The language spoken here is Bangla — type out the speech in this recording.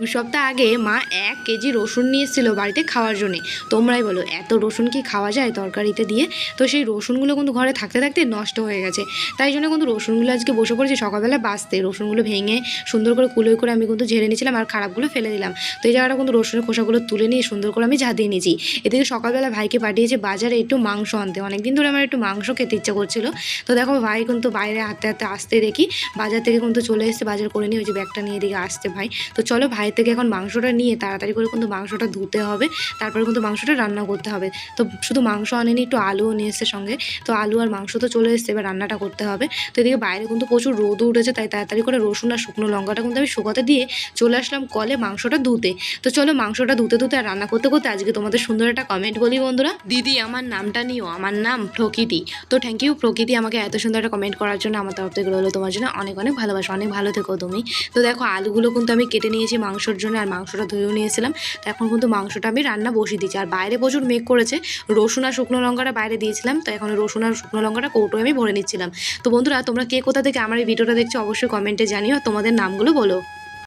দু সপ্তাহ আগে মা এক কেজি রসুন নিয়ে বাড়িতে খাওয়ার জন্যে। তোমরাই বলো, এত রসুন কি খাওয়া যায় তরকারিতে দিয়ে? তো সেই রসুনগুলো কিন্তু ঘরে থাকতে থাকতে নষ্ট হয়ে গেছে। তাই জন্য কিন্তু রসুনগুলো আজকে বসে পড়েছি সকালবেলা বাঁচতে। রসুনগুলো ভেঙে সুন্দর করে কুলোই করে আমি কিন্তু ঝেড়ে নিয়েছিলাম আর খারাপগুলো ফেলে দিলাম। তো এই জায়গাটা কিন্তু রসুনের খোসাগুলো তুলে নিয়ে সুন্দর করে আমি ঝাঁদিয়ে নিয়েছি। এদিকে সকালবেলা ভাইকে পাঠিয়েছে বাজারে একটু মাংস আনতে। অনেকদিন ধরে আমার একটু মাংস খেতে ইচ্ছা করছিল। তো দেখো ভাই কিন্তু বাইরে হাতে হাতে আসতে দেখি। বাজার থেকে কিন্তু চলে এসেছে, বাজার করে নিয়ে ওই যে ব্যাগটা নিয়ে এদিকে আসতে ভাই। তো চলো ভাই থেকে এখন মাংসটা নিয়ে তাড়াতাড়ি করে কিন্তু মাংসটা ধুতে হবে, তারপরে কিন্তু মাংসটা রান্না করতে হবে। তো শুধু মাংস আনেনি, একটু আলুও নিয়ে এসছে সঙ্গে। তো আলু আর মাংস তো চলে এসছে, এবার রান্নাটা করতে হবে। তো এদিকে বাইরে কিন্তু প্রচুর রোদ উঠেছে, তাই তাড়াতাড়ি করে রসুন আর শুকনো লঙ্কাটা কিন্তু আমি শুকাতে দিয়ে চলে আসলাম কলে মাংসটা ধুতে। তো চলো মাংসটা ধুতে ধুতে আর রান্না করতে করতে আজকে তোমাদের সুন্দর একটা কমেন্ট বলি বন্ধুরা। দিদি, আমার নামটা নিও, আমার নাম প্রকৃতি। তো থ্যাংক ইউ প্রকৃতি আমাকে এত সুন্দর একটা কমেন্ট করার জন্য আমার তরফ থেকে রইল। তোমার জন্য অনেক অনেক ভালোবাসা, অনেক ভালো থেকো তুমি। তো দেখো, আলুগুলো কিন্তু আমি কেটে নিয়েছি মাংসর জন্য আর মাংসটা ধুয়েও নিয়েছিলাম। তো এখন কিন্তু মাংসটা আমি রান্না বসিয়ে দিয়েছি। আর বাইরে প্রচুর মেঘ করেছে। রসুন আর শুকনো লঙ্কাটা বাইরে দিয়েছিলাম। তো এখন রসুন আর শুকনো লঙ্কাটা কৌটো আমি ভরে নিচ্ছিলাম। তো বন্ধুরা, তোমরা কে কোথা থেকে আমার এই ভিডিওটা দেখছ অবশ্যই কমেন্টে জানিও। তোমাদের নামগুলো বলো।